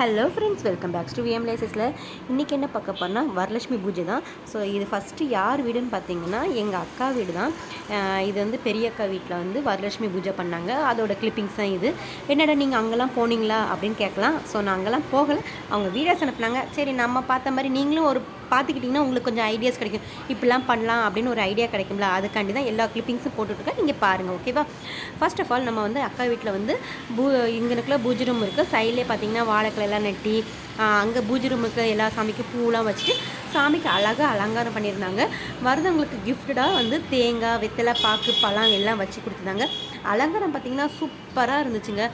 Hello friends welcome back to VM லேசஸில் இன்றைக்கி என்ன பார்க்க போனால் வரலட்சுமி பூஜை தான். ஸோ இது ஃபஸ்ட்டு யார் வீடுன்னு பார்த்தீங்கன்னா எங்கள் அக்கா வீடு தான். இது வந்து பெரிய அக்கா வீட்டில் வந்து வரலட்சுமி பூஜை பண்ணாங்க. அதோட கிளிப்பிங்ஸ் தான் இது. என்னடா நீங்கள் அங்கெல்லாம் போனீங்களா அப்படின்னு கேட்கலாம். ஸோ நான் அங்கெல்லாம் போகலை. அவங்க வீடியோஸ் அனுப்புனாங்க. சரி நம்ம பார்த்த மாதிரி நீங்களும் ஒரு பார்த்துக்கிட்டிங்கன்னா உங்களுக்கு கொஞ்சம் ஐடியாஸ் கிடைக்கும். இப்படிலாம் பண்ணலாம் அப்படின்னு ஒரு ஐடியா கிடைக்கும்ல அதுக்காண்டி தான் எல்லா கிளிப்பிங்ஸும் போட்டுட்ருக்கேன். நீங்கள் பாருங்கள் ஓகேவா ஃபர்ஸ்ட் ஆஃப் ஆல் நம்ம வந்து அக்கா வீட்டில் வந்து பூ இங்கனுக்குள்ள பூஜ் ரூம் இருக்குது சைட்லேயே பார்த்தீங்கன்னா வாழைக்கிளை எல்லாம் நட்டி அங்கே பூஜை ரூமுக்கு எல்லா சாமிக்கும் பூலாம் வச்சுட்டு சாமிக்கு அழகாக அலங்காரம் பண்ணியிருந்தாங்க. வருதவங்களுக்கு கிஃப்டடாக வந்து தேங்காய் வெத்தலை பாக்கு பழம் எல்லாம் வச்சு கொடுத்துருந்தாங்க. அலங்காரம் பார்த்திங்கன்னா சூப்பராக இருந்துச்சுங்க.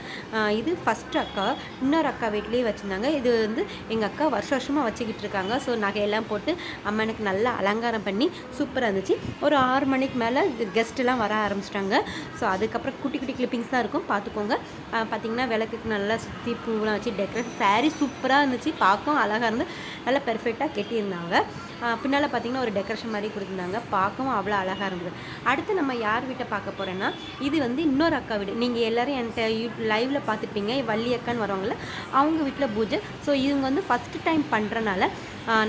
இது ஃபஸ்ட்டு அக்கா இன்னொரு அக்கா வீட்லேயே வச்சுருந்தாங்க. இது வந்து எங்கள் அக்கா வருஷ வருஷமாக வச்சுக்கிட்டு இருக்காங்க. ஸோ நகையெல்லாம் போட்டு அம்மனுக்கு நல்லா அலங்காரம் பண்ணி சூப்பராக இருந்துச்சு. ஒரு ஆறு மணிக்கு மேலே கெஸ்ட்டெல்லாம் வர ஆரம்பிச்சிட்டாங்க. ஸோ அதுக்கப்புறம் குட்டி குட்டி கிளிப்பிங்ஸ் தான் இருக்கும். பார்த்துக்கோங்க. பார்த்திங்கன்னா பார்த்தீங்கன்னா விளக்குக்கு நல்லா சுற்றி பூவெலாம் வச்சு டெக்கரேட் சாரீ சூப்பராக இருந்துச்சு. பார்க்கவும் அழகாக இருந்து நல்லா பெர்ஃபெக்டாக கெட்டியிருந்தாங்க. பின்னால் பார்த்தீங்கன்னா ஒரு டெக்கரேஷன் மாதிரி கொடுத்துருந்தாங்க. பார்க்கவும் அவ்வளோ அழகாக இருந்தது. அடுத்து நம்ம யார் வீட்டை பார்க்க போகிறோன்னா இது வந்து இன்னொரு அக்கா வீடு. நீங்கள் எல்லோரும் என்கிட்ட யூ லைவில் பார்த்துருப்பீங்க. வள்ளி அக்கான்னு வரவங்கள அவங்க வீட்டில் பூஜை. ஸோ இவங்க வந்து ஃபஸ்ட்டு டைம் பண்ணுறனால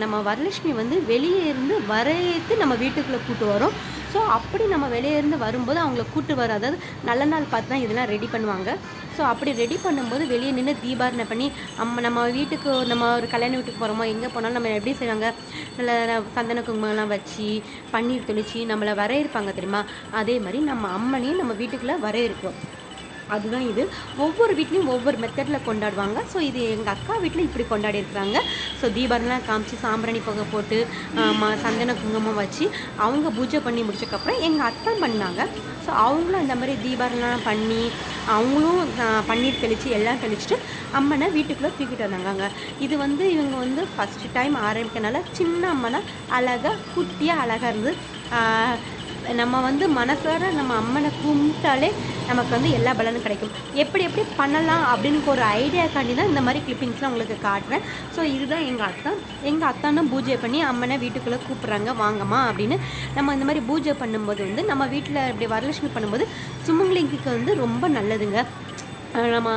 நம்ம வரலட்சுமி வந்து வெளியே இருந்து வரையத்து நம்ம வீட்டுக்குள்ளே கூட்டு வரோம். ஸோ அப்படி நம்ம வெளியே இருந்து வரும்போது அவங்கள கூட்டு வர அதாவது நல்ல நாள் பார்த்து தான் இதெல்லாம் ரெடி பண்ணுவாங்க. ஸோ அப்படி ரெடி பண்ணும்போது வெளியே நின்று தீபாரணை பண்ணி நம்ம நம்ம வீட்டுக்கு நம்ம ஒரு கல்யாண வீட்டுக்கு போகிறோமோ எங்கே போனாலும் நம்ம எப்படி செய்வாங்க? நல்ல சந்தன குங்குமம்லாம் வச்சு பன்னீர் தெளித்து நம்மளை வரையிருப்பாங்க தெரியுமா? அதே மாதிரி நம்ம அம்மனையும் நம்ம வீட்டுக்குள்ளே வரையிருக்கோம் அதுதான் இது. ஒவ்வொரு வீட்லேயும் ஒவ்வொரு மெத்தடில் கொண்டாடுவாங்க. ஸோ இது எங்கள் அக்கா வீட்டில் இப்படி கொண்டாடி இருக்கிறாங்க ஸோ தீபாவளிலாம் காமிச்சு சாம்பிராணி புகை போட்டு ம சந்தன குங்குமம் வச்சு அவங்க பூஜை பண்ணி முடிச்சக்கப்புறம் எங்கள் அத்தை பண்ணாங்க. ஸோ அவங்களும் இந்த மாதிரி தீபாவளிலாம் பண்ணி அவங்களும் பன்னீர் தெளித்து எல்லாம் தெளிச்சுட்டு அம்மனை வீட்டுக்குள்ளே தூக்கிட்டு வந்தாங்க இது வந்து இவங்க வந்து ஃபஸ்ட்டு டைம் ஆரம்பிக்கனால சின்ன அம்மனை அழகாக குட்டியாக அழகாக இருந்து நம்ம வந்து மனசார நம்ம அம்மனை கும்பிட்டாலே நமக்கு வந்து எல்லா பலனும் கிடைக்கும். எப்படி எப்படி பண்ணலாம் அப்படின்னு ஒரு ஐடியாக்காண்டி தான் இந்த மாதிரி கிளிப்பிங்ஸ்லாம் உங்களுக்கு காட்டுறேன். ஸோ இதுதான் எங்கள் அத்தா. எங்கள் அத்தானும் பூஜை பண்ணி அம்மனை வீட்டுக்குள்ளே கூப்பிட்றாங்க. வாங்கம்மா அப்படின்னு நம்ம இந்த மாதிரி பூஜை பண்ணும்போது வந்து நம்ம வீட்டில் இப்படி வரலட்சுமி பண்ணும்போது சுமங்கலிங்குக்கு வந்து ரொம்ப நல்லதுங்க. நம்ம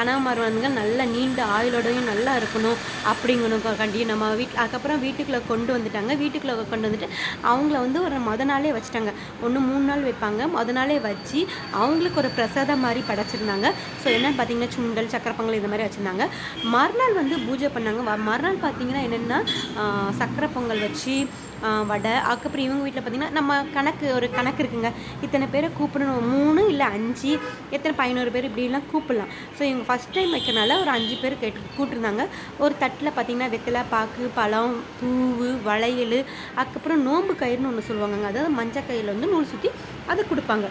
ஹ- கணவன்மார் நல்ல நீண்ட ஆயுளோடையும் நல்லா இருக்கணும் அப்படிங்கணும் கண்டி நம்ம வீட் அதுக்கப்புறம் வீட்டுக்குள்ளே கொண்டு வந்துட்டாங்க. வீட்டுக்குள்ளே கொண்டு வந்துட்டு அவங்கள வந்து ஒரு மொத நாளே வச்சுட்டாங்க. ஒன்று மூணு நாள் வைப்பாங்க. மொத நாளே வச்சு அவங்களுக்கு ஒரு பிரசாதம் மாதிரி படைச்சிருந்தாங்க. ஸோ என்னென்னு பார்த்தீங்கன்னா சுண்டல் சக்கரை பொங்கல் இந்த மாதிரி வச்சுருந்தாங்க. மறுநாள் வந்து பூஜை பண்ணாங்க. வ- மறுநாள் பார்த்தீங்கன்னா என்னென்னா சக்கரை பொங்கல் வச்சு வடை அதுக்கப்புறம் இவங்க வீட்டில் பார்த்தீங்கன்னா நம்ம கணக்கு ஒரு கணக்கு இருக்குங்க. இத்தனை பேரை கூப்பிடணும். மூணு இல்லை அஞ்சு எத்தனை பதினோரு பேர் இப்படிலாம் கூப்பிடலாம். ஸோ இவங்க ஃபஸ்ட் டைம் வைக்கனால ஒரு அஞ்சு பேர் கேட்டு கூப்பிட்டுருந்தாங்க ஒரு தட்டில் பார்த்தீங்கன்னா வெத்தலை பாக்கு பழம் பூவு வளையல் அதுக்கப்புறம் நோம்பு கயிறுன்னு ஒன்று சொல்லுவாங்கங்க. அதாவது மஞ்சள் கயிறில் வந்து நூல் சுற்றி அதை கொடுப்பாங்க.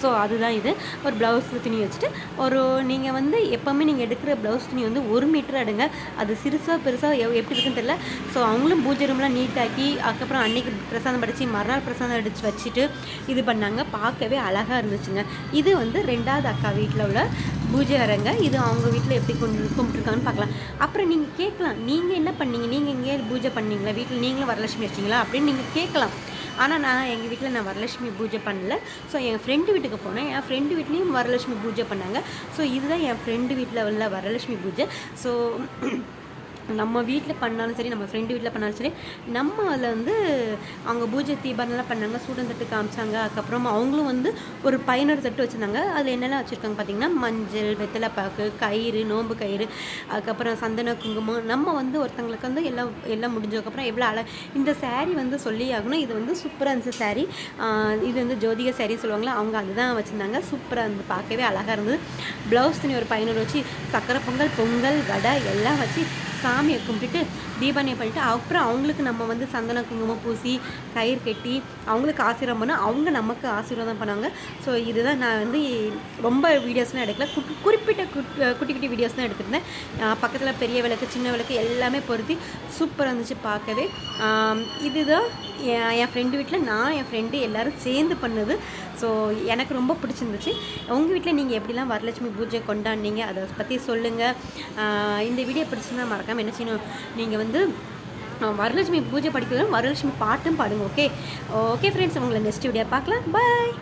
ஸோ அதுதான் இது. ஒரு ப்ளவுஸ் துணி வச்சுட்டு ஒரு நீங்கள் வந்து எப்போவுமே நீங்கள் எடுக்கிற ப்ளவுஸ் துணி வந்து ஒரு மீட்டர் எடுங்க. அது சிறுசாக பெருசாக எவ் எப்படி இருக்குன்னு தெரியல. ஸோ அவங்களும் பூஜை ரூம்லாம் நீட்டாக்கி அதுக்கப்புறம் அன்னைக்கு பிரசாதம் படித்து மறுநாள் பிரசாதம் அடித்து வச்சுட்டு இது பண்ணாங்க. பார்க்கவே அழகாக இருந்துச்சுங்க. இது வந்து ரெண்டாவது அக்கா வீட்டில் உள்ள பூஜை அறைங்க. இது அவங்க வீட்டில் எப்படி கொண்டு கும்பிட்டுருக்காங்கன்னு பார்க்கலாம். அப்புறம் நீங்கள் கேட்கலாம். நீங்கள் என்ன பண்ணீங்க? நீங்கள் எங்கேயாவது பூஜை பண்ணீங்களா? வீட்டில் நீங்களும் வரலட்சுமி வச்சிங்களா? அப்படின்னு நீங்கள் கேட்கலாம். ஆனால் நான் எங்கள் வீட்டில் நான் வரலட்சுமி பூஜை பண்ணல. ஸோ என் ஃப்ரெண்டு வீட்டுக்கு போனேன். என் ஃப்ரெண்டு வீட்லேயும் வரலட்சுமி பூஜை பண்ணாங்க. ஸோ இதுதான் என் ஃப்ரெண்டு வீட்டில் உள்ள வரலட்சுமி பூஜை. ஸோ நம்ம வீட்டில் பண்ணாலும் சரி நம்ம ஃப்ரெண்டு வீட்டில் பண்ணாலும் சரி நம்ம அதில் வந்து அவங்க பூஜை தீபாவளிலாம் பண்ணாங்க சூடன் தட்டு காமிச்சாங்க அதுக்கப்புறம் அவங்களும் வந்து ஒரு பயனர் தட்டு வச்சுருந்தாங்க. அதில் என்னெல்லாம் வச்சுருக்காங்க பார்த்தீங்கன்னா மஞ்சள் வெத்தலைப்பாக்கு கயிறு நோம்பு கயிறு அதுக்கப்புறம் சந்தன குங்குமம். நம்ம வந்து ஒருத்தங்களுக்கு வந்து எல்லாம் எல்லாம் முடிஞ்சதுக்கப்புறம் எவ்வளோ அழ இந்த சேரீ வந்து சொல்லி ஆகணும். இது வந்து சூப்பராக இருந்துச்சு சாரீ இது வந்து ஜோதிகா சாரீ சொல்லுவாங்களா அவங்க அதுதான் வச்சுருந்தாங்க. சூப்பராக இருந்து பார்க்கவே அழகாக இருந்தது. ப்ளவுஸ் துணி ஒரு பயனர் வச்சு சக்கரை பொங்கல் பொங்கல் வடை எல்லாம் வச்சு சாமியை கும்பிட்டுட்டு தீபாவளியை பண்ணிட்டு அப்புறம் அவங்களுக்கு நம்ம வந்து சந்தன குங்குமம் பூசி கயிறு கட்டி அவங்களுக்கு ஆசீர்வாதம் பண்ண அவங்க நமக்கு ஆசீர்வாதம் பண்ணுவாங்க. ஸோ இதுதான் நான் வந்து ரொம்ப வீடியோஸ்லாம் எடுக்கல. குறிப்பிட்ட குட்- குட்டி குட்டி வீடியோஸ் தான் எடுத்திருந்தேன். பக்கத்தில் பெரிய விளக்கு சின்ன விளக்கு எல்லாமே பொருத்தி சூப்பராக இருந்துச்சு பார்க்கவே. இதுதான் என் என் ஃப்ரெண்டு வீட்டில் நான் என் ஃப்ரெண்டு எல்லோரும் சேர்ந்து பண்ணது. ஸோ எனக்கு ரொம்ப பிடிச்சிருந்துச்சு. உங்கள் வீட்டில் நீங்கள் எப்படிலாம் வரலட்சுமி பூஜை கொண்டாடினீங்க அதை பற்றி சொல்லுங்கள் இந்த வீடியோ பிடிச்சிருந்தா மறக்காமல் என்ன செய்யணும்? நீங்கள் வந்து வரலட்சுமி பூஜை படிக்கிறதும் வரலட்சுமி பாட்டும் பாடுங்க ஓகே ஓகே ஃப்ரெண்ட்ஸ் உங்களை நெக்ஸ்ட் வீடியோ பார்க்கலாம். பாய்